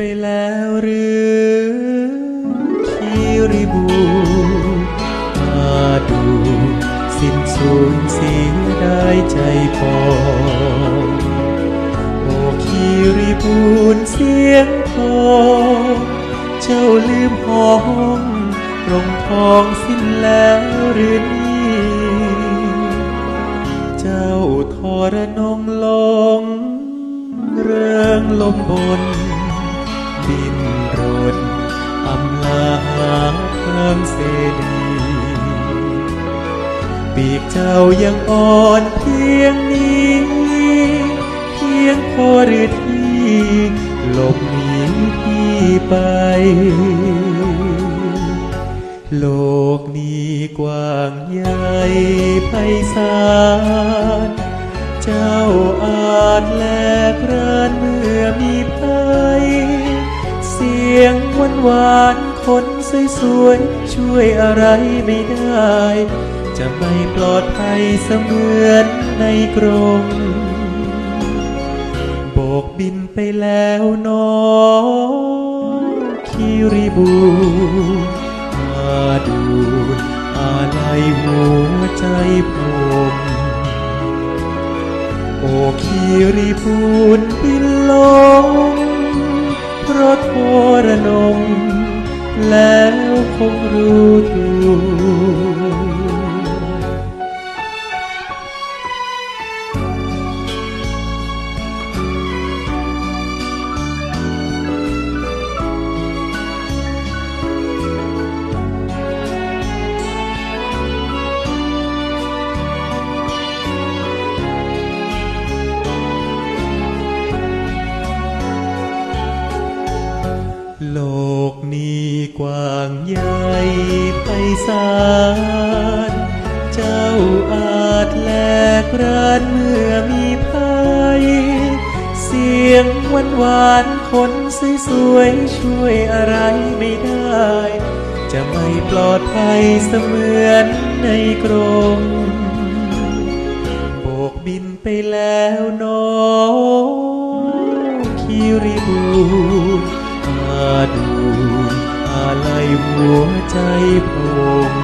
ไปแล้วหรือคีริบูมาดูสิ้นสูญเสียได้ใจพอ โอคีริบูนเสียงพอเจ้าลืมห้องตรงทองสิ้นแล้วหรือนี่เจ้าทรนงลงเรื่องลมบน จ้ายังอ่อนเพียงนี้ เพียงพอหรือที่หลบหนีพี่ไป โลกนี้กว้างใหญ่ไพศาล เจ้าอาจแลกรานเมื่อมีภัย เสียงหวานหวานคนสวยๆช่วยอะไรไม่ได้ จะไม่ปลอดภัยเสมือนในกรงโบกบินไปแล้วหนองคิริบูมาดูอะไรหัวใจผมโอคีริบูรณ์บินลงเพราะโทรนงแล้วคงรู้ตัว นี้กว้างใหญ่ไพศาล เจ้าอาจแลกรานเมื่อมีภัย เสียงหวานหวานคนสวยช่วยอะไรไม่ได้ จะไม่ปลอดภัยเสมือนในกรงโบกบินไปแล้วน ใจผม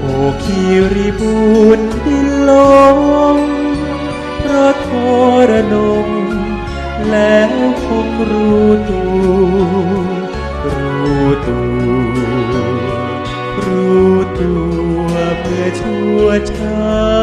โอคิริบูรณ์บินลงเพราะทรนงแล้วคงรู้ตัวรู้ตัวรู้ตัวเมื่อชั่วช้า